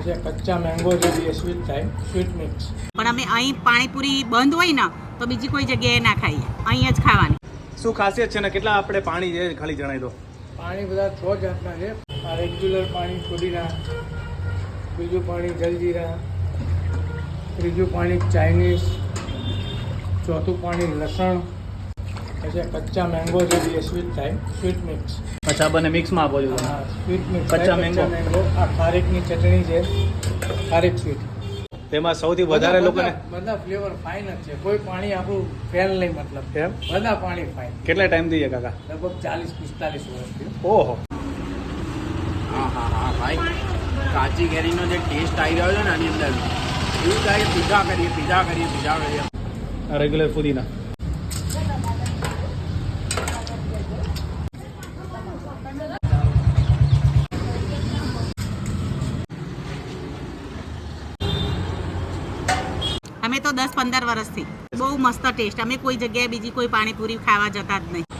પછી કચ્ચા મેંગો જે બી સ્વીટ થાય સ્વીટ મિક્સ પણ અમે અહીં પાણીપુરી બંધ હોય ને તો બીજી કોઈ જગ્યાએ ના ખાઈએ. અહીં જ ખાવાની. શું ખાસિયત છે ને કેટલા આપણે પાણી છે ખાલી જણાવી દો. પાણી બધા છ જાતના છે. આ રેગ્યુલર પાણી પુદીના બીજું પાણી જલજીરા ત્રીજું પાણી ચાઇનીઝ ચોથું પાણી લસણ પછી કચ્ચા મેંગો જે બી સ્વીટ થાય સ્વીટ મિક્સ અચ્છા બને મિક્સમાં આપો છો? હા સ્વીટ મિક્સ કચ્ચા મેંગો. મેંગો આ ખારેકની ચટણી છે ખારેક સ્વીટ તેમાં સૌથી વધારે લોકોને બધા ફ્લેવર ફાઇન જ છે. કોઈ પાણી આપણું ફેલ નહીં મતલબ. એમ? બધા પાણી ફાઇન કેટલા ટાઈમ દઈએ કાકા? લગભગ ચાલીસ પિસ્તાલીસ વર્ષથી ઓહો. હા હા હા ભાઈ. કાચી કેરીનો જે ટેસ્ટ આવી રહ્યો છે ને આની અંદર એવું થાય પીઝા કરીએ પીઝા કરીએ પીઝા કરીએ. રેગ્યુલર ફુદીના. અમે તો દસ પંદર વર્ષથી બહુ મસ્ત ટેસ્ટ અમે કોઈ જગ્યાએ બીજી કોઈ પાણીપુરી ખાવા જતા જ નહીં.